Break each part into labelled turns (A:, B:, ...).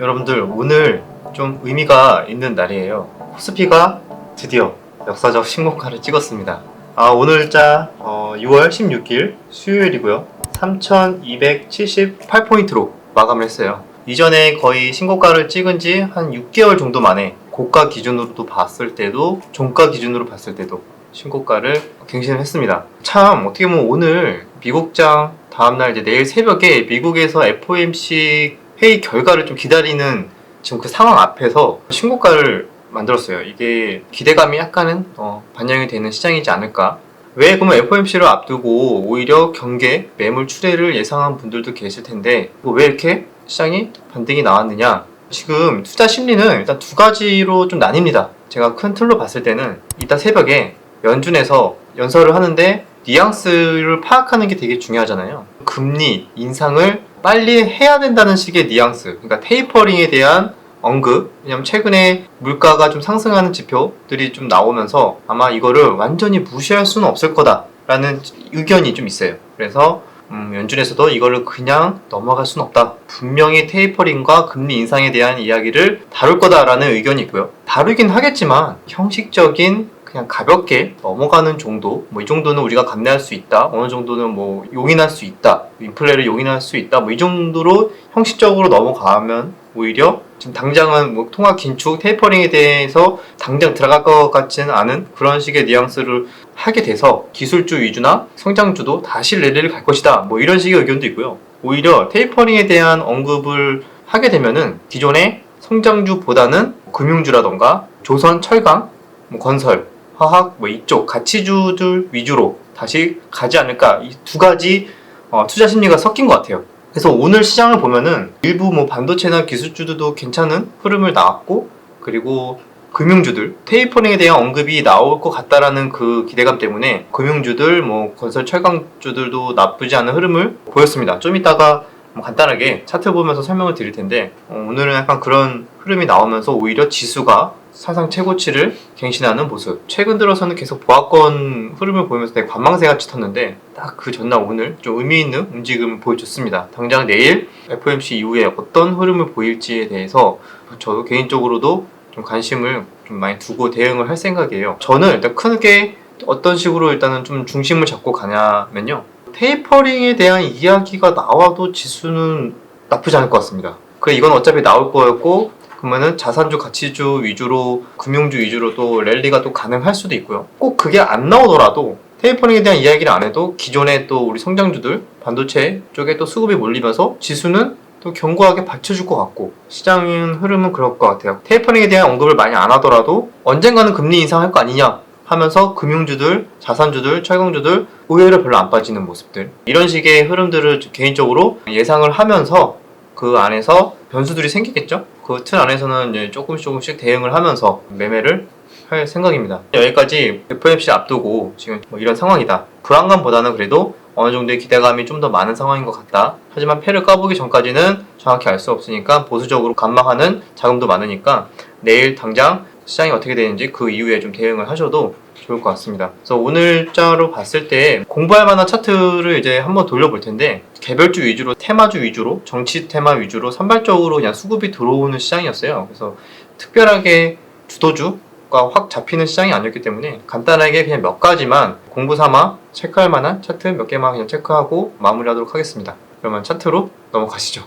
A: 여러분들 오늘 좀 의미가 있는 날이에요. 코스피가 드디어 역사적 신고가를 찍었습니다. 아 오늘자 어, 6월 16일 수요일이고요. 3,278포인트로 마감을 했어요. 이전에 거의 신고가를 찍은 지 한 6개월 정도 만에 고가 기준으로도 봤을 때도 종가 기준으로 봤을 때도 신고가를 갱신을 했습니다. 참 어떻게 보면 오늘 미국장 다음날 이제 내일 새벽에 미국에서 FOMC 회의 결과를 좀 기다리는 지금 그 상황 앞에서 신고가를 만들었어요. 이게 기대감이 약간은 어, 반영이 되는 시장이지 않을까. 왜 그러면 FOMC를 앞두고 오히려 경계 매물 추례를 예상한 분들도 계실 텐데 뭐 왜 이렇게 시장이 반등이 나왔느냐? 지금 투자 심리는 일단 두 가지로 좀 나뉩니다. 제가 큰 틀로 봤을 때는 이따 새벽에 연준에서 연설을 하는데 뉘앙스를 파악하는 게 되게 중요하잖아요. 금리 인상을 빨리 해야 된다는 식의 뉘앙스, 그러니까 테이퍼링에 대한 언급. 왜냐면 최근에 물가가 좀 상승하는 지표들이 좀 나오면서 아마 이거를 완전히 무시할 수는 없을 거다라는 의견이 좀 있어요. 그래서 음, 연준에서도 이거를 그냥 넘어갈 수는 없다. 분명히 테이퍼링과 금리 인상에 대한 이야기를 다룰 거다라는 의견이 있고요. 다루긴 하겠지만 형식적인 그냥 가볍게 넘어가는 정도, 뭐 이 정도는 우리가 감내할 수 있다. 어느 정도는 뭐 용인할 수 있다. 인플레를 용인할 수 있다. 뭐 이 정도로 형식적으로 넘어가면 오히려 지금 당장은 뭐 통화 긴축, 테이퍼링에 대해서 당장 들어갈 것 같지는 않은 그런 식의 뉘앙스를 하게 돼서 기술주 위주나 성장주도 다시 랠리를 갈 것이다. 뭐 이런 식의 의견도 있고요. 오히려 테이퍼링에 대한 언급을 하게 되면은 기존의 성장주보다는 금융주라던가 조선, 철강, 뭐 건설, 화학 뭐 이쪽 가치주들 위주로 다시 가지 않을까 이 두 가지 어, 투자 심리가 섞인 것 같아요. 그래서 오늘 시장을 보면은 일부 뭐 반도체나 기술주들도 괜찮은 흐름을 나왔고 그리고 금융주들 테이퍼링에 대한 언급이 나올 것 같다라는 그 기대감 때문에 금융주들 뭐 건설 철강주들도 나쁘지 않은 흐름을 보였습니다. 좀 이따가 뭐 간단하게 차트 보면서 설명을 드릴 텐데 어, 오늘은 약간 그런 흐름이 나오면서 오히려 지수가 사상 최고치를 갱신하는 모습. 최근 들어서는 계속 보합권 흐름을 보이면서 되게 관망세 같이 텄는데 딱 그 전날 오늘 좀 의미 있는 움직임을 보여줬습니다. 당장 내일 FOMC 이후에 어떤 흐름을 보일지에 대해서 저도 개인적으로도 좀 관심을 좀 많이 두고 대응을 할 생각이에요. 저는 일단 크게 어떤 식으로 일단은 좀 중심을 잡고 가냐면요. 테이퍼링에 대한 이야기가 나와도 지수는 나쁘지 않을 것 같습니다. 그 이건 어차피 나올 거였고 그러면은 자산주 가치주 위주로 금융주 위주로 또 랠리가 또 가능할 수도 있고요. 꼭 그게 안 나오더라도 테이퍼링에 대한 이야기를 안 해도 기존의 또 우리 성장주들 반도체 쪽에 또 수급이 몰리면서 지수는 또 견고하게 받쳐줄 것 같고 시장은 흐름은 그럴 것 같아요. 테이퍼링에 대한 언급을 많이 안 하더라도 언젠가는 금리 인상할 거 아니냐 하면서 금융주들, 자산주들, 철강주들 의외로 별로 안 빠지는 모습들 이런 식의 흐름들을 개인적으로 예상을 하면서 그 안에서 변수들이 생기겠죠? 그 틀 안에서는 이제 조금씩 조금씩 대응을 하면서 매매를 할 생각입니다. 여기까지 FOMC 앞두고 지금 뭐 이런 상황이다. 불안감보다는 그래도 어느 정도의 기대감이 좀 더 많은 상황인 것 같다. 하지만 패를 까보기 전까지는 정확히 알 수 없으니까 보수적으로 감망하는 자금도 많으니까 내일 당장 시장이 어떻게 되는지 그 이후에 좀 대응을 하셔도 좋을 것 같습니다. 그래서 오늘자로 봤을 때 공부할 만한 차트를 이제 한번 돌려볼 텐데 개별주 위주로 테마주 위주로 정치 테마 위주로 산발적으로 그냥 수급이 들어오는 시장이었어요. 그래서 특별하게 주도주 가 확 잡히는 시장이 아니었기 때문에 간단하게 그냥 몇 가지만 공부 삼아 체크할 만한 차트 몇 개만 그냥 체크하고 마무리하도록 하겠습니다. 그러면 차트로 넘어가시죠.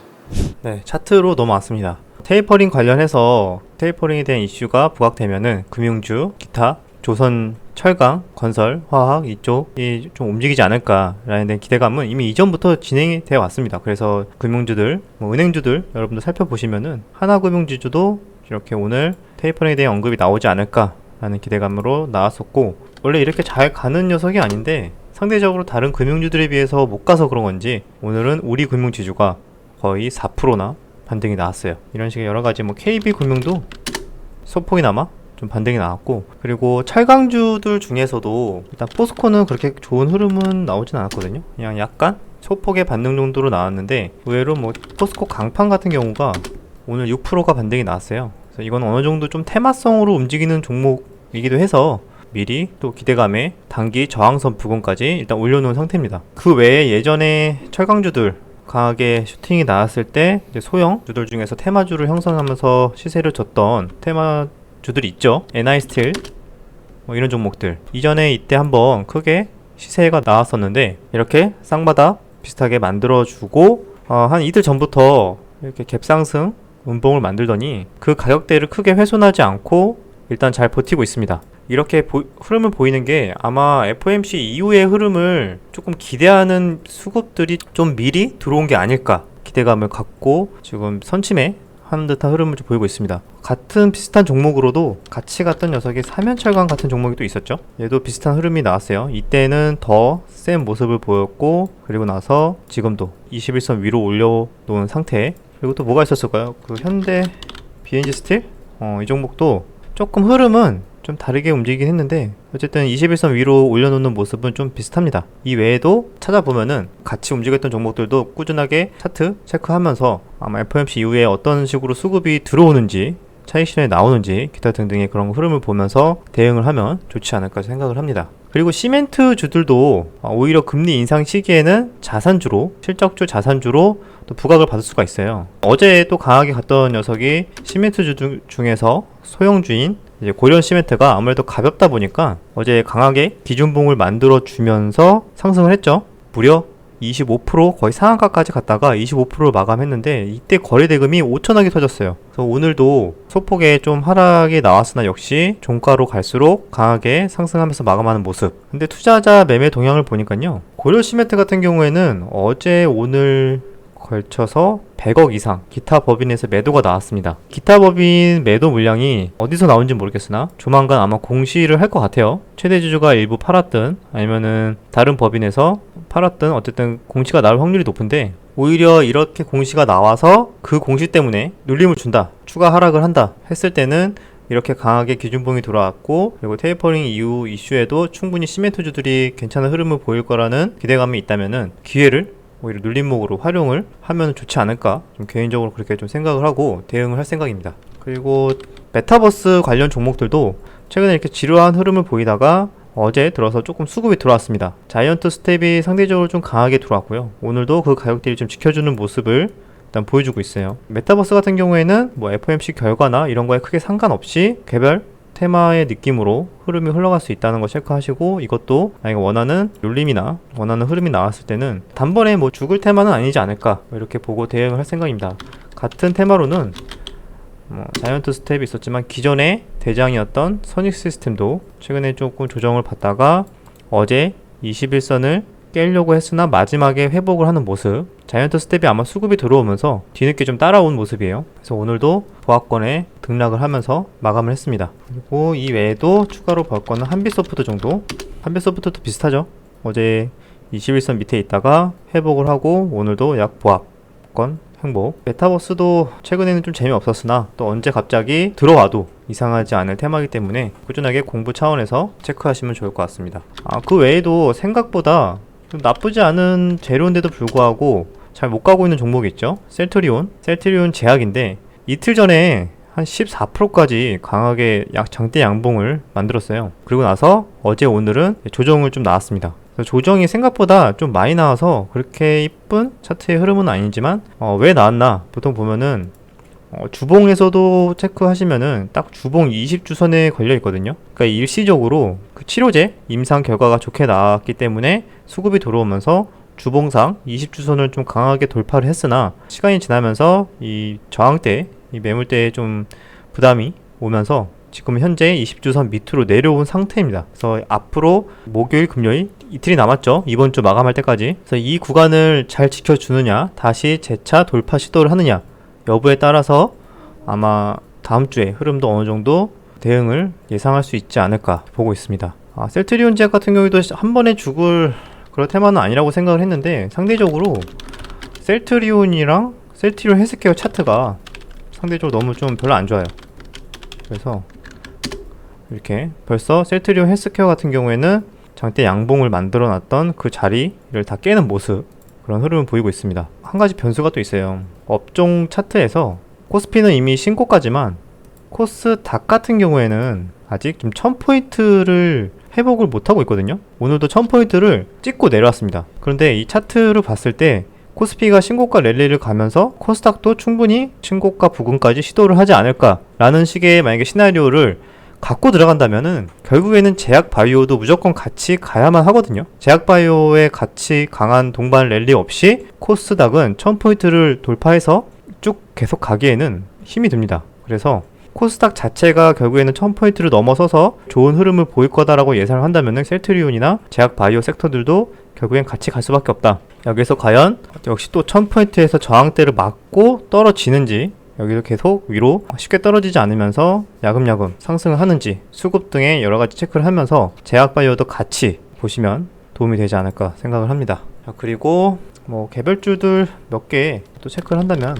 A: 네, 차트로 넘어왔습니다. 테이퍼링 관련해서 테이퍼링에 대한 이슈가 부각되면은 금융주, 기타, 조선, 철강, 건설, 화학 이쪽이 좀 움직이지 않을까라는 데 기대감은 이미 이전부터 진행이 되어 왔습니다. 그래서 금융주들, 뭐 은행주들 여러분들 살펴보시면은 하나금융지주도 이렇게 오늘 테이퍼링에 대한 언급이 나오지 않을까라는 기대감으로 나왔었고 원래 이렇게 잘 가는 녀석이 아닌데 상대적으로 다른 금융주들에 비해서 못 가서 그런 건지 오늘은 우리 금융지주가 거의 4%나 반등이 나왔어요. 이런 식의 여러 가지 뭐 KB 금융도 소폭이나마 좀 반등이 나왔고 그리고 철강주들 중에서도 일단 포스코는 그렇게 좋은 흐름은 나오진 않았거든요. 그냥 약간 소폭의 반등 정도로 나왔는데 의외로 뭐 포스코 강판 같은 경우가 오늘 6%가 반등이 나왔어요. 그래서 이건 어느 정도 좀 테마성으로 움직이는 종목이기도 해서 미리 또 기대감에 단기 저항선 부근까지 일단 올려놓은 상태입니다. 그 외에 예전에 철강주들 강하게 슈팅이 나왔을 때 소형 주들 중에서 테마주를 형성하면서 시세를 줬던 테마주들이 있죠. NI 스틸 뭐 이런 종목들 이전에 이때 한번 크게 시세가 나왔었는데 이렇게 쌍바닥 비슷하게 만들어주고 어, 한 이틀 전부터 이렇게 갭상승 운봉을 만들더니 그 가격대를 크게 훼손하지 않고 일단 잘 버티고 있습니다. 이렇게 보- 흐름을 보이는 게 아마 FOMC 이후의 흐름을 조금 기대하는 수급들이 좀 미리 들어온 게 아닐까 기대감을 갖고 지금 선침해 하는 듯한 흐름을 좀 보이고 있습니다. 같은 비슷한 종목으로도 같이 갔던 녀석이 사면철강 같은 종목이 또 있었죠. 얘도 비슷한 흐름이 나왔어요. 이때는 더 센 모습을 보였고 그리고 나서 지금도 21선 위로 올려놓은 상태. 그리고 또 뭐가 있었을까요? 그 현대 BNG 스틸? 어, 이 종목도 조금 흐름은 좀 다르게 움직이긴 했는데 어쨌든 21선 위로 올려놓는 모습은 좀 비슷합니다. 이 외에도 찾아보면은 같이 움직였던 종목들도 꾸준하게 차트 체크하면서 아마 FOMC 이후에 어떤 식으로 수급이 들어오는지 차익 실현이 나오는지 기타 등등의 그런 흐름을 보면서 대응을 하면 좋지 않을까 생각을 합니다. 그리고 시멘트 주들도 어, 오히려 금리 인상 시기에는 자산주로 실적주 자산주로 또 부각을 받을 수가 있어요. 어제 또 강하게 갔던 녀석이 시멘트 주 중- 중에서 소형주인 이제 고련 시멘트가 아무래도 가볍다 보니까 어제 강하게 기준봉을 만들어 주면서 상승을 했죠. 무려 25% 거의 상한가까지 갔다가 25%를 마감했는데 이때 거래 대금이 5천억이 터졌어요. 그래서 오늘도 소폭의 좀 하락이 나왔으나 역시 종가로 갈수록 강하게 상승하면서 마감하는 모습. 근데 투자자 매매 동향을 보니까요. 고려 시멘트 같은 경우에는 어제 오늘 걸쳐서 100억 이상 기타 법인에서 매도가 나왔습니다. 기타 법인 매도 물량이 어디서 나온지 모르겠으나 조만간 아마 공시를 할 것 같아요. 최대 주주가 일부 팔았든 아니면은 다른 법인에서 팔았든 어쨌든 공시가 나올 확률이 높은데 오히려 이렇게 공시가 나와서 그 공시 때문에 눌림을 준다 추가 하락을 한다 했을 때는 이렇게 강하게 기준봉이 돌아왔고 그리고 테이퍼링 이후 이슈에도 충분히 시멘트주들이 괜찮은 흐름을 보일 거라는 기대감이 있다면은 기회를 오히려 눌림목으로 활용을 하면 좋지 않을까 좀 개인적으로 그렇게 좀 생각을 하고 대응을 할 생각입니다. 그리고 메타버스 관련 종목들도 최근에 이렇게 지루한 흐름을 보이다가 어제 들어서 조금 수급이 들어왔습니다. 자이언트 스텝이 상대적으로 좀 강하게 들어왔고요. 오늘도 그 가격대를 좀 지켜주는 모습을 일단 보여주고 있어요. 메타버스 같은 경우에는 뭐 FOMC 결과나 이런 거에 크게 상관없이 개별 테마의 느낌으로 흐름이 흘러갈 수 있다는 거 체크하시고 이것도 만약에 원하는 눌림이나 원하는 흐름이 나왔을 때는 단번에 뭐 죽을 테마는 아니지 않을까 뭐 이렇게 보고 대응을 할 생각입니다. 같은 테마로는 뭐 자이언트 스텝이 있었지만 기존의 대장이었던 선익 시스템도 최근에 조금 조정을 받다가 어제 21선을 깨려고 했으나 마지막에 회복을 하는 모습. 자이언트 스텝이 아마 수급이 들어오면서 뒤늦게 좀 따라온 모습이에요. 그래서 오늘도 보합권에 등락을 하면서 마감을 했습니다. 그리고 이 외에도 추가로 보합권은 한빛소프트 정도. 한빛소프트도 비슷하죠? 어제 21선 밑에 있다가 회복을 하고 오늘도 약 보합권 행복. 메타버스도 최근에는 좀 재미없었으나 또 언제 갑자기 들어와도 이상하지 않을 테마이기 때문에 꾸준하게 공부 차원에서 체크하시면 좋을 것 같습니다. 아 그 외에도 생각보다 좀 나쁘지 않은 재료인데도 불구하고 잘 못 가고 있는 종목이 있죠. 셀트리온. 셀트리온 제약인데 이틀 전에 한 14%까지 강하게 약 장대 양봉을 만들었어요. 그리고 나서 어제 오늘은 조정을 좀 나왔습니다. 조정이 생각보다 좀 많이 나와서 그렇게 이쁜 차트의 흐름은 아니지만 어, 왜 나왔나 보통 보면은 어, 주봉에서도 체크하시면은 딱 주봉 20주선에 걸려 있거든요. 그러니까 일시적으로 그 치료제 임상 결과가 좋게 나왔기 때문에 수급이 들어오면서 주봉상 20주선을 좀 강하게 돌파를 했으나 시간이 지나면서 이 저항대, 이 매물대에 좀 부담이 오면서 지금 현재 20주선 밑으로 내려온 상태입니다. 그래서 앞으로 목요일, 금요일 이틀이 남았죠. 이번 주 마감할 때까지. 그래서 이 구간을 잘 지켜주느냐, 다시 재차 돌파 시도를 하느냐 여부에 따라서 아마 다음 주에 흐름도 어느 정도 대응을 예상할 수 있지 않을까 보고 있습니다. 아, 셀트리온 제약 같은 경우에도 한 번에 죽을 그런 테마는 아니라고 생각을 했는데 상대적으로 셀트리온이랑 셀트리온 헬스케어 차트가 상대적으로 너무 좀 별로 안 좋아요. 그래서 이렇게 벌써 셀트리온 헬스케어 같은 경우에는 장대 양봉을 만들어 놨던 그 자리를 다 깨는 모습 그런 흐름을 보이고 있습니다. 한 가지 변수가 또 있어요. 업종 차트에서 코스피는 이미 신고가지만 코스닥 같은 경우에는 아직 좀 1000포인트를 회복을 못하고 있거든요. 오늘도 1000포인트를 찍고 내려왔습니다. 그런데 이 차트를 봤을 때 코스피가 신고가 랠리를 가면서 코스닥도 충분히 신고가 부근까지 시도를 하지 않을까 라는 식의 만약에 시나리오를 갖고 들어간다면은 결국에는 제약 바이오도 무조건 같이 가야만 하거든요. 제약 바이오의 같이 강한 동반 랠리 없이 코스닥은 1000포인트를 돌파해서 쭉 계속 가기에는 힘이 듭니다. 그래서 코스닥 자체가 결국에는 1000포인트를 넘어서서 좋은 흐름을 보일 거다라고 예상을 한다면은 셀트리온이나 제약 바이오 섹터들도 결국엔 같이 갈 수밖에 없다. 여기서 과연 역시 또 1000포인트에서 저항대를 맞고 떨어지는지 여기도 계속 위로 쉽게 떨어지지 않으면서 야금야금 상승을 하는지 수급 등의 여러 가지 체크를 하면서 제약 바이오도 같이 보시면 도움이 되지 않을까 생각을 합니다. 자, 그리고 뭐 개별주들 몇 개 또 체크를 한다면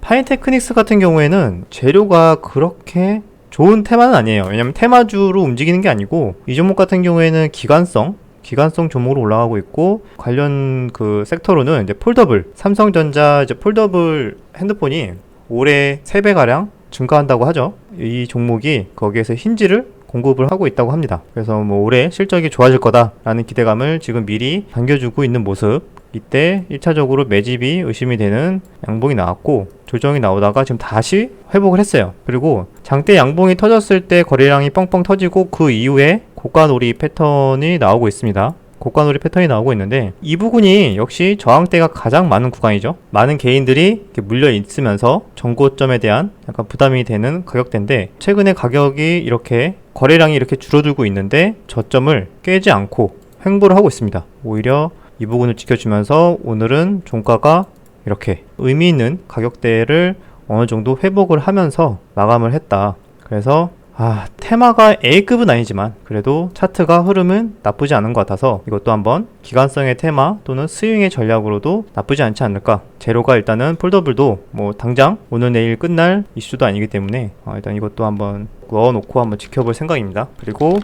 A: 파인테크닉스 같은 경우에는 재료가 그렇게 좋은 테마는 아니에요. 왜냐면 테마주로 움직이는 게 아니고 이 종목 같은 경우에는 기관성 기관성 종목으로 올라가고 있고 관련 그 섹터로는 이제 폴더블 삼성전자 이제 폴더블 핸드폰이 올해 3배 가량 증가한다고 하죠. 이 종목이 거기에서 힌지를 공급을 하고 있다고 합니다. 그래서 뭐 올해 실적이 좋아질 거다라는 기대감을 지금 미리 당겨주고 있는 모습. 이때 1차적으로 매집이 의심이 되는 양봉이 나왔고 조정이 나오다가 지금 다시 회복을 했어요. 그리고 장대 양봉이 터졌을 때 거래량이 뻥뻥 터지고 그 이후에 고가놀이 패턴이 나오고 있습니다. 고가놀이 패턴이 나오고 있는데 이 부분이 역시 저항대가 가장 많은 구간이죠. 많은 개인들이 물려 있으면서 정고점에 대한 약간 부담이 되는 가격대인데 최근에 가격이 이렇게 거래량이 이렇게 줄어들고 있는데 저점을 깨지 않고 횡보를 하고 있습니다. 오히려 이 부분을 지켜주면서 오늘은 종가가 이렇게 의미 있는 가격대를 어느 정도 회복을 하면서 마감을 했다. 그래서 아, 테마가 A급은 아니지만 그래도 차트가 흐름은 나쁘지 않은 것 같아서 이것도 한번 기관성의 테마 또는 스윙의 전략으로도 나쁘지 않지 않을까. 제로가 일단은 폴더블도 뭐 당장 오늘 내일 끝날 이슈도 아니기 때문에 어, 일단 이것도 한번 넣어놓고 한번 지켜볼 생각입니다. 그리고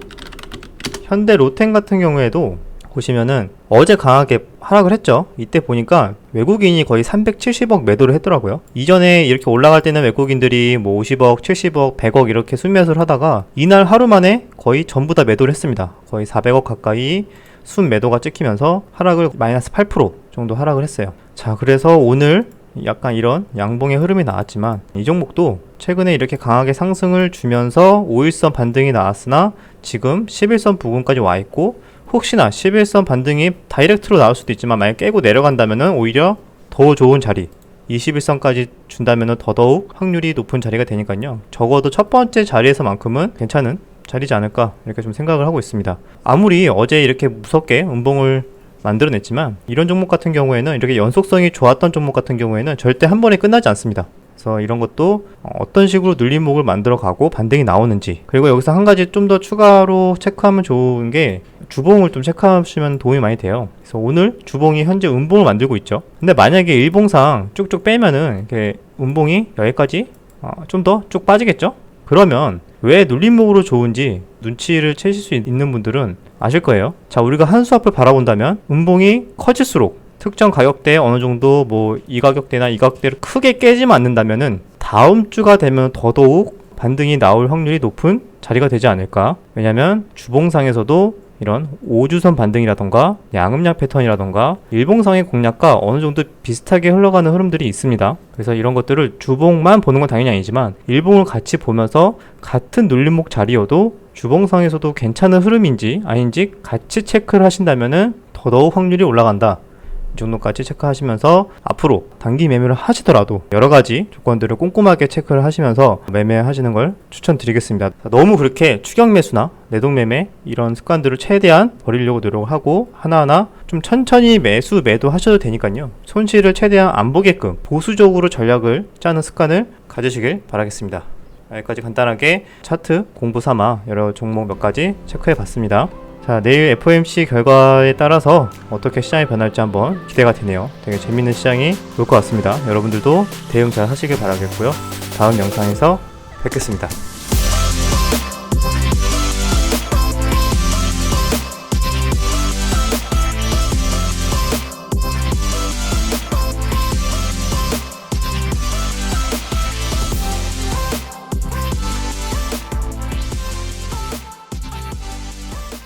A: 현대 로텐 같은 경우에도 보시면은 어제 강하게 하락을 했죠. 이때 보니까 외국인이 거의 370억 매도를 했더라고요. 이전에 이렇게 올라갈 때는 외국인들이 뭐 50억, 70억, 100억 이렇게 순매수를 하다가 이날 하루 만에 거의 전부 다 매도를 했습니다. 거의 400억 가까이 순 매도가 찍히면서 하락을 마이너스 8% 정도 하락을 했어요. 자, 그래서 오늘 약간 이런 양봉의 흐름이 나왔지만 이 종목도 최근에 이렇게 강하게 상승을 주면서 5일선 반등이 나왔으나 지금 11선 부근까지 와 있고 혹시나 11선 반등이 다이렉트로 나올 수도 있지만 만약 깨고 내려간다면은 오히려 더 좋은 자리 21선까지 준다면은 더더욱 확률이 높은 자리가 되니까요. 적어도 첫 번째 자리에서만큼은 괜찮은 자리지 않을까 이렇게 좀 생각을 하고 있습니다. 아무리 어제 이렇게 무섭게 음봉을 만들어냈지만 이런 종목 같은 경우에는 이렇게 연속성이 좋았던 종목 같은 경우에는 절대 한 번에 끝나지 않습니다. 그래서 이런 것도 어떤 식으로 눌림목을 만들어 가고 반등이 나오는지 그리고 여기서 한 가지 좀 더 추가로 체크하면 좋은 게 주봉을 좀 체크하시면 도움이 많이 돼요. 그래서 오늘 주봉이 현재 음봉을 만들고 있죠. 근데 만약에 일봉상 쭉쭉 빼면은 이렇게 음봉이 여기까지 어, 좀더 쭉 빠지겠죠? 그러면 왜 눌림목으로 좋은지 눈치를 채실 수 있는 분들은 아실 거예요. 자, 우리가 한 수 앞을 바라본다면 음봉이 커질수록 특정 가격대에 어느 정도 뭐 이 가격대나 이 가격대를 크게 깨지만 않는다면은 다음 주가 되면 더더욱 반등이 나올 확률이 높은 자리가 되지 않을까. 왜냐면 주봉상에서도 이런 5주선 반등이라던가 양음약 패턴이라던가 일봉상의 공략과 어느 정도 비슷하게 흘러가는 흐름들이 있습니다. 그래서 이런 것들을 주봉만 보는 건 당연히 아니지만 일봉을 같이 보면서 같은 눌림목 자리여도 주봉상에서도 괜찮은 흐름인지 아닌지 같이 체크를 하신다면은 더더욱 확률이 올라간다. 이 정도까지 체크하시면서 앞으로 단기 매매를 하시더라도 여러 가지 조건들을 꼼꼼하게 체크를 하시면서 매매하시는 걸 추천드리겠습니다. 너무 그렇게 추격 매수나 내동 매매 이런 습관들을 최대한 버리려고 노력을 하고 하나하나 좀 천천히 매수 매도 하셔도 되니까요. 손실을 최대한 안 보게끔 보수적으로 전략을 짜는 습관을 가지시길 바라겠습니다. 여기까지 간단하게 차트 공부 삼아 여러 종목 몇 가지 체크해 봤습니다. 자, 내일 FOMC 결과에 따라서 어떻게 시장이 변할지 한번 기대가 되네요. 되게 재밌는 시장이 올 것 같습니다. 여러분들도 대응 잘 하시길 바라겠고요. 다음 영상에서 뵙겠습니다.